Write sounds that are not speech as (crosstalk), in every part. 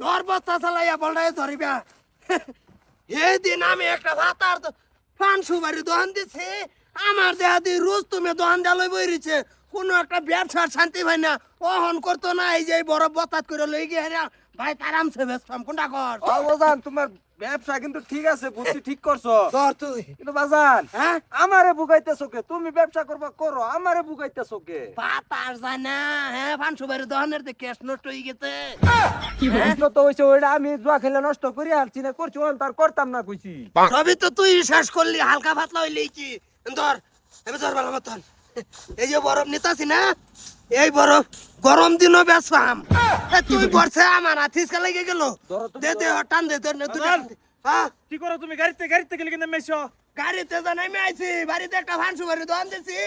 তোর বস্তা চালাইয়া বলটাই ধরিবা। (laughs) এই দিন আমি একটা ভাতার ফান সুবারি দোকান দিছি। আমার দেহা দিয়ে রোজ তুমি দোকান দেওয়া বইরিছে কোনো একটা ব্যবসার শান্তি ভাই না। অহন করতো না এই যে বড় বতাত করে লই গিয়ে হেরা ভাই আরামসে বেসলাম কোনটা কর? বাজান তোমার ব্যবসা কিন্তু ঠিক আছে বুদ্ধি ঠিক করছ। ধর তুই। কিন্তু বাজান হ্যাঁ? আমারে বুগাইতেছো কে? তুমি ব্যবসা করবা করো আমারে বুগাইতেছো কে? পাতার যায় না হ্যাঁ ফান সুবারি দোকানের তো কেস নষ্ট হয়ে গেছে। প্রশ্ন তো হইছে ওইটা আমি জুয়া খেলে নষ্ট করি আর চিনা করছি তার করতাম না কইছি। সবই তো তুই শেষ করলি হালকা পাতলা হইলেই কি? ধর এবার ধর ভালো মতন। এই যে বরফ নিতাছি না এই বরফ গরম দিনও বেসবাম এ তুই বর্ষে আমার হাতিস লেগে গেল? দে দে টান দে তোর হ্যাঁ? কি করো তুমি? গাড়িতে গাড়িতে গেলে কিন্তু মেশো গাড়িতে জানাই আমি আইছি বাড়িতে একটা ফানসু বাড়ি দোকান দিছি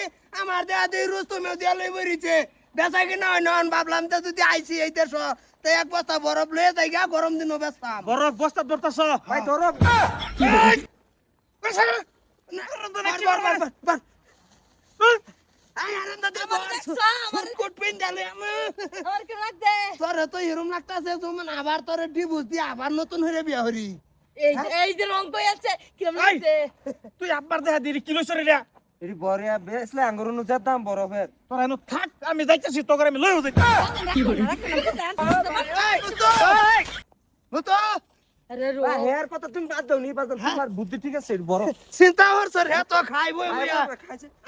আমার দেয়া দিয়ে রুজ তুমি দেয়া লই বরিছে বেচা কিনা হয় নন ভাবলাম তো যদি আইছি এই দেশ তো এক বস্তা বরফ লয়ে যাই গা গরম দিনও বেসবাম বরফ বস্তা ধরতাছ। ভাই ধরো। আমার কি লাগবে তোরে তো এরম লাগতাছে যেমন আবার তোরে ডিভোর্স দিয়ে আবার নতুন হয়ে বিয়া হরি এই যে এই যে রং কই আছে কিরম লাগছে তুই আব্বার দেখা দিলি কিলো সরে রে এরি বরিয়া বেসলে আঙ্গুর নু যেতাম বরফের তোরা এনো থাক আমি যাইতেছি তোকে আমি লইও যাই তো আরে রো হেয়ার কথা তুমি বাদ দাও নি বাজান তোমার বুদ্ধি ঠিক আছে এরি বরফ চিন্তা করছ রে তো খাইবো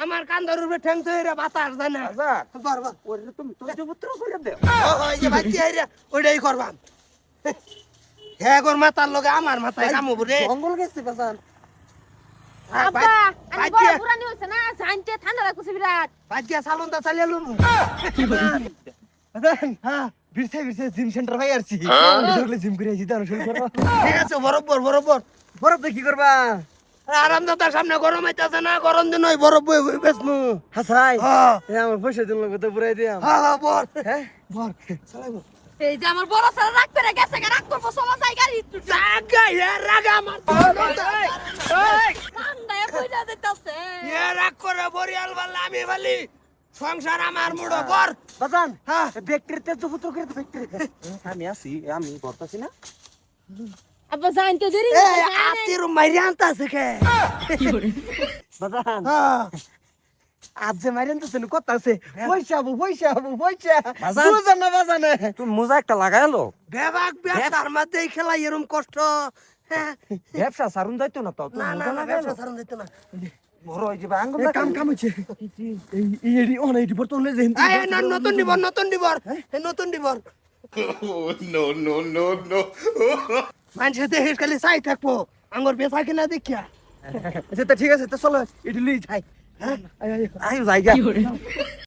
আমার কান্দার উপরে ঠ্যাং তো রে বাতাস যায় না। বাজান বার বার ওরে তুমি তোর পুত্র করে দে ও যে বাচ্চি আইরা ওইটাই করবাম। হ্যাঁ গোর মাথার লগে আমার মাথায় কামব রে। জঙ্গল গেছে বাজান। বড় ঠান্ডা লাগছে বিরাট। বাচ্চা সালুন তা চালিয়ে হ্যাঁ। বিরছে বিরছে জিম সেন্টার ভাই আরছি সকলে জিম করে আইছি তার শুরু করো ঠিক আছে বরফ বরফ বরফ কি করবা আরাম সামনে গরম হইতাছে না গরম দিন ওই বরফ বই বই বেসমু হাসাই হ্যাঁ আমার পয়সা পুরাই দিয়াম হ্যাঁ হ্যাঁ বর হ্যাঁ বর চালাইবো এই যে আমার বড় সারা রাখবে রে গেছে গা করব যাই গাড়ি রাগা আমার রাগ করে বরিয়াল আমি বলি সংসার আমার মুড়ো বর বাজান হ্যাঁ। ব্যক্তির তেজ পুত্র করে ব্যক্তির আমি আছি আমি করতেছি না। আব্বা জানতে দেরি এ আতির মাইরি আনতাছে কে? বাজান হ্যাঁ। আজ যে মাইরেন তো সেনু কথা আছে। পয়সা আবু পয়সা আবু পয়সা। বাজান। বুঝান না বাজানে তুমি মোজা একটা লাগাইলো বেবাক ব্যবসার মধ্যে খেলা এরম কষ্ট। হ্যাঁ। ব্যবসা সারুন যাইতো না তো? না না ব্যবসা ছাড়ুন যেত না। মানুষের দেহে খালি চাই থাকব। আঙ্গুর বেচা কিনা দেখিয়া। আচ্ছা ঠিক আছে তো চলো এডি লই যাই। হ্যাঁ? আয় আয় জায়গা।